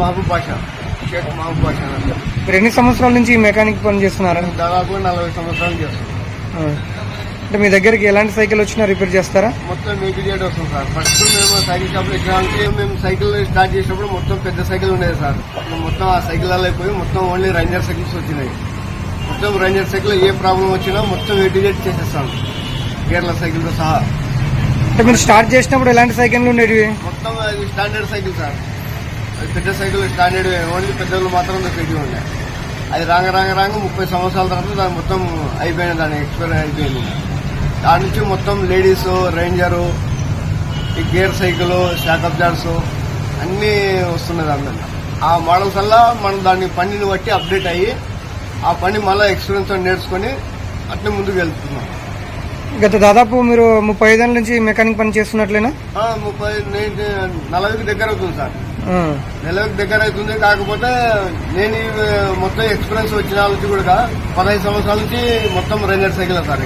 మహబూబ్ బాషా. షేక్ మహబూబ్ బాషా అని అంటారు. మీరు ఎన్ని సంవత్సరాల నుంచి మెకానిక్ పని చేస్తున్నారా? దాదాపు నలభై సంవత్సరాలు చేస్తాం ఆ. అంటే మీ దగ్గరికి ఎలాంటి సైకిల్ వచ్చినా రిపేర్ చేస్తారా? మొత్తం మీకు చేయడం వస్తుంది సార్. ఫస్ట్ మేము సైకిల్ షాప్లో ఎక్కడానికి మేము సైకిల్ స్టార్ట్ చేసినప్పుడు మొత్తం పెద్ద సైకిల్ ఉండేది సార్. మొత్తం ఆ సైకిల్ అయిపోయి మొత్తం ఓన్లీ రైంజర్ సైకిల్స్ వచ్చినాయి. మొత్తం రైంజర్ సైకిల్ ఏ ప్రాబ్లం వచ్చినా మొత్తం ఎయిటీజెడ్ చేసేస్తాం. గేర్ల సైకిల్తో సహా. అంటే మీరు స్టార్ట్ చేసినప్పుడు ఎలాంటి సైకిల్ ఉండేవి మొత్తం అది స్టాండర్డ్ సైకిల్ సార్. పెద్ద సైకిల్ స్టాండర్డ్ ఓన్లీ పెద్దలు మాత్రం పెట్టి ఉండే. అది రాంగ రాంగ రాంగ ముప్పై సంవత్సరాల తర్వాత దాని మొత్తం అయిపోయింది దాని ఎక్స్పైర్ అయిపోయింది. దాని నుంచి మొత్తం లేడీస్ రేంజరు ఈ గేర్ సైకిల్ షాకప్ జార్స్ అన్నీ వస్తున్నాయి దాని ఆ మోడల్స్ వల్ల మనం దాన్ని పనిని బట్టి అప్డేట్ అయ్యి ఆ పని మళ్ళీ ఎక్స్పీరియన్స్ నేర్చుకొని అట్లే ముందుకు వెళ్తున్నాం. గత దాదాపు మీరు ముప్పై ఐదేళ్ళ నుంచి మెకానిక్ పని చేస్తున్నట్లేనా? ముప్పై నలభైకి దగ్గర అవుతుంది సార్. నెలకు దగ్గర అవుతుంది. కాకపోతే నేను మొత్తం ఎక్స్పీరియన్స్ వచ్చిన నుంచి కూడా పదహైదు సంవత్సరాల నుంచి మొత్తం రేంజర్ సైకిల్ సార్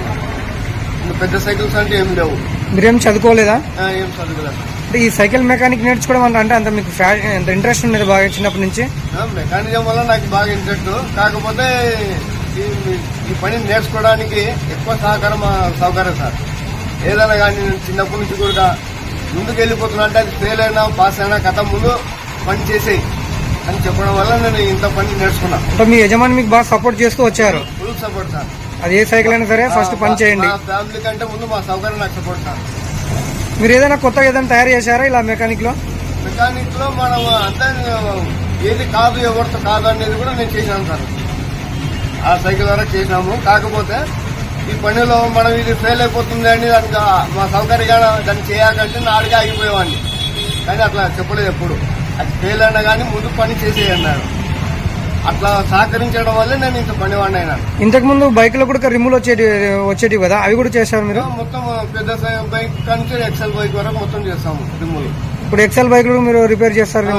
పెద్ద సైకిల్స్ అంటే ఏం లేవు. మీరేం చదువుకోలేదా? ఏం చదువుకోలేదు. అంటే ఈ సైకిల్ మెకానిక్ నేర్చుకోవడం అంటే- అంటే అంత మీకు అంత ఇంట్రెస్ట్ ఉండేది బాగా చిన్నప్పటి నుంచి? మెకానిజం వల్ల నాకు బాగా ఇంట్రెస్ట్. కాకపోతే ఈ- ఈ పని నేర్చుకోవడానికి ఎక్కువ సహకారం సౌకర్యం సార్. ఏదైనా కానీ నేను చిన్నప్పటి నుంచి కూడా ముందుకు వెళ్ళిపోతున్నా అంటే అది ఫెయిల్ అయినా పాస్ అయినా కథ ముందు పని చేసేయి అని చెప్పడం వల్ల నేను ఇంత పని నేర్చుకున్నా. అంటే మీ యజమాని మీకు బాగా సపోర్ట్ చేస్తూ వచ్చారు. Full support sir. అది ఏ సైకిల్ అయినా సరే ఫస్ట్ పని చేయండి. ఫ్యామిలీ కంటే ముందు మా సౌకర్యం నాకు సపోర్ట్ సార్. మీరు ఏదైనా కొత్తగా ఏదైనా తయారు చేశారా ఇలా మెకానిక్లో మెకానిక్లో మనం అంతా ఏది కాదు ఎవరితో కాదు అనేది కూడా నేను చేశాను సార్. ఆ సైకిల్ ద్వారా చేశాము. కాకపోతే ఈ పనిలో మనం ఇది ఫెయిల్ అయిపోతుంది అని దానికి మా సౌకర్యంగా దాన్ని చేయాలంటే నాడిగా ఆగిపోయేవాడిని. కానీ అట్లా చెప్పలేదు ఎప్పుడు. అది ఫెయిల్ అయినా కానీ ముందు పని చేసేయి అన్నాడు అట్లా సహకరించడం వల్లే నేను ఇంత పనివాడిని అయినాను ఇంతకు ముందు బైక్లో కూడా రిమ్ములు వచ్చేటి వచ్చేటివి కదా? అవి కూడా చేశారు మీరు? మొత్తం పెద్ద బైక్ నుంచి ఎక్సెల్ బైక్ వరకు మొత్తం చేస్తాము రిమ్ములు. ఇప్పుడు ఎక్సెల్ బైక్ మీరు రిపేర్ చేస్తారు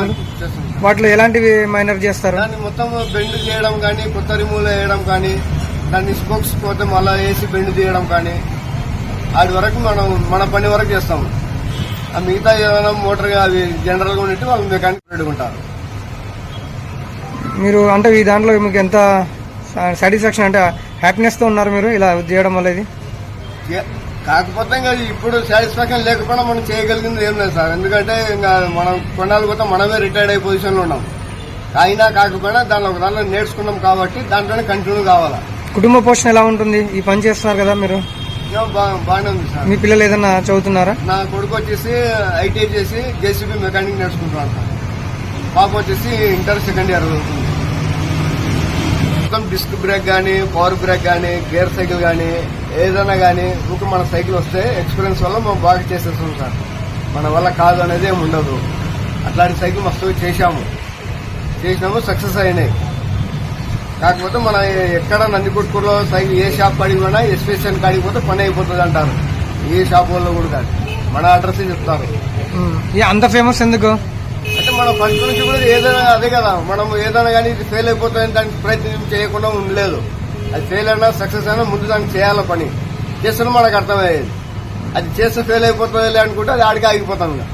వాటిలో ఎలాంటివి మైనర్ చేస్తారు? మొత్తం బెండ్ చేయడం కానీ కొత్త రిమూవ్ వేయడం కానీ దాన్ని స్పోక్స్ పోతే మళ్ళీ వేసి బెండ్ తీయడం కానీ వాటి వరకు మనం మన పని వరకు చేస్తాం. ఆ మిగతా ఏదైనా మోటార్ అవి జనరల్గా ఉన్నట్టు వాళ్ళు మెకానిక్ పెట్టుకుంటారు. మీరు అంటే ఈ దాంట్లో మీకు ఎంత సాటిస్ఫాక్షన్ అంటే హ్యాపీనెస్తో ఉన్నారు మీరు ఇలా చేయడం వల్ల ఇది? కాకపోతే ఇంకా ఇప్పుడు సాటిస్ఫాక్షన్ లేకపోయినా మనం చేయగలిగింది ఏం లేదు సార్. ఎందుకంటే ఇంకా మనం కొన్నాళ్ళు పోతే మనమే రిటైర్డ్ అయ్యే పొజిషన్లో ఉన్నాం. అయినా కాకపోయినా దానిలో ఒక దాంట్లో నేర్చుకున్నాం కాబట్టి దాంట్లోనే కంటిన్యూ కావాలా. కుటుంబ పోషణ ఎలా ఉంటుంది? ఈ పని చేస్తున్నారు కదా మీరు? మీ పిల్లలు ఏదైనా చదువుతున్నారా? నా కొడుకు వచ్చేసి ఐటీఐ చేసి జేసీబీ మెకానిక్ నేర్చుకుంటున్నాను సార్. పాప వచ్చేసి ఇంటర్ సెకండ్ ఇయర్ చదువుతుంది. మొత్తం డిస్క్ బ్రేక్ కానీ పవర్ బ్రేక్ కానీ గేర్ సైకిల్ కానీ ఏదైనా కానీ ఊక మన సైకిల్ వస్తే ఎక్స్పీరియన్స్ వల్ల మనం బాగా చేసేస్తాం సార్. మన వల్ల కాదు అనేది ఏమి ఉండదు. అట్లాంటి సైకిల్ మస్తు చేశాము. చేసినాము సక్సెస్ అయినాయి. కాకపోతే మన ఎక్కడ నందికొట్కూరులో సైకిల్ ఏ షాప్ కాడికి పోయినా ఎస్పేషన్ కాడికి పోతే పని అయిపోతుంది అంటారు. ఏ షాప్ వాళ్ళు కూడా కాదు. మన అడ్రస్ చెప్తారు. అంత ఫేమస్ ఎందుకు? అంటే మనం ఫస్ట్ నుంచి కూడా ఏదైనా అదే కదా. మనం ఏదైనా కానీ ఇది ఫెయిల్ అయిపోతుంది దానికి ప్రయత్నం చేయకుండా ఉండలేదు. అది ఫెయిల్ అయినా సక్సెస్ అయినా ముందు దానికి చేయాల పని. చేస్తున్నా మనకు అర్థమయ్యేది. అది చేస్తే ఫెయిల్ అయిపోతుంది అనుకుంటే అది ఆడికి ఆగిపోతాం